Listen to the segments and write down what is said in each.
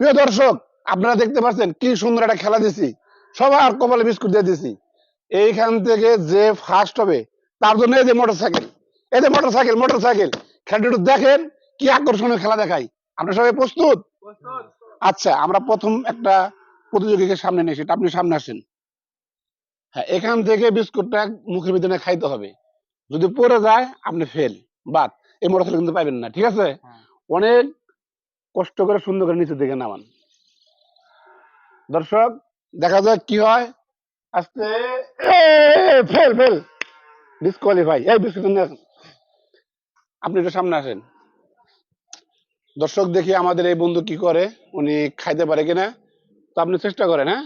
প্রিয় দর্শক আপনারা দেখতে পাচ্ছেন কি সুন্দর একটা খেলা দিছি। সবার কপালে বিস্কুট দিয়ে দিছি। এইখান থেকে যে ফার্স্ট হবে তার জন্য এই যে মোটর সাইকেল এই যে মোটর সাইকেল মোটর সাইকেল খেলাটা দেখেন কি আকর্ষণীয় খেলা দেখাই আপনারা সবাই প্রস্তুত? আচ্ছা আমরা প্রথম একটা প্রতিযোগীকে সামনে নিয়ে আপনি সামনে আসেন। হ্যাঁ এখান থেকে বিস্কুটটা মুখের ভিতরে খাইতে হবে। যদি পড়ে যায় আপনি ফেল বাদ। এই মোটর সাইকেল কিন্তু পাইবেন না ঠিক আছে? অনেক কষ্ট করে সুন্দর করে নিচের দিকে নামান। দর্শক, দেখা যাক কি হয়। আস্তে ফেল ফেল। ডিসকোয়ালিফাই এই বিস্কুট আপনি একটু সামনে আসেন। দর্শক দেখি আমাদের এই বন্ধু কি করে, উনি খাইতে পারে কিনা। তো আপনি চেষ্টা করেন হ্যাঁ?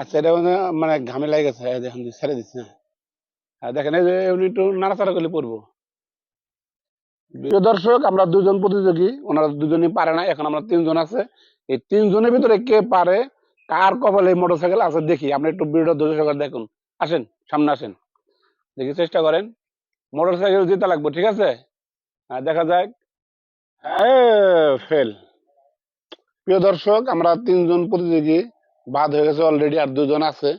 আচ্ছা এটা মানে ঘামে লাগে গেছে। ছেড়ে দিচ্ছি না হ্যাঁ দেখেন, এই যে উনি একটু নাড়াচাড়া করলে পড়ব। প্রিয় দর্শক আমরা দুজন প্রতিযোগী ওনারা দুজনই পারে না এখন আমরা তিনজন আছে। এই তিনজনের ভিতরে কে পারে কার কপালে মোটর সাইকেল আছে দেখি আপনি একটু ধৈর্য সহকারে দেখুন। আসেন সামনে আসেন। দেখি চেষ্টা করেন। মোটর সাইকেল জিতে লাগবে ঠিক আছে? হ্যাঁ, দেখা যাক। ফেল। প্রিয় দর্শক আমরা তিনজন প্রতিযোগী বাদ হয়ে গেছে অলরেডি আর দুজন আছে।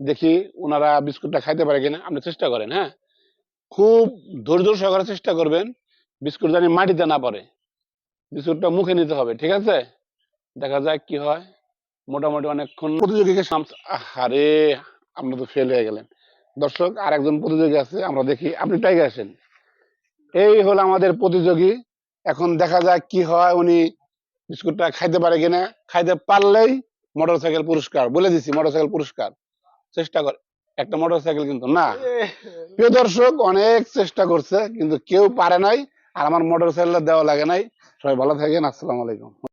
দেখি ওনারা বিস্কুটটা খাইতে পারে কিনা আপনি চেষ্টা করেন হ্যাঁ? খুব ধৈর্য সহকারে চেষ্টা করবেন। বিস্কুট জানি মাটিতে না পড়ে। বিস্কুটটা মুখে নিতে হবে ঠিক আছে? দেখা যাক কি হয়। মোটামুটি অনেকক্ষণ প্রতিযোগীকে আরে আপনারা তো ফেল হয়ে গেলেন। দর্শক আর একজন প্রতিযোগী আছে আমরা দেখি। আপনি টাইগে আসেন। এই হলো আমাদের প্রতিযোগী। এখন দেখা যাক কি হয়। উনি বিস্কুটটা খাইতে পারে কিনা। খাইতে পারলেই মোটর সাইকেল পুরস্কার। বলে দিছি মোটর সাইকেল পুরস্কার। চেষ্টা করে। একটা মোটর সাইকেল কিন্তু না। প্রিয় দর্শক অনেক চেষ্টা করছে কিন্তু কেউ পারে নাই। আর আমার মোটরসাইকেলটা দেওয়া লাগে নাই। সবাই ভালো থাকেন আসসালামু আলাইকুম।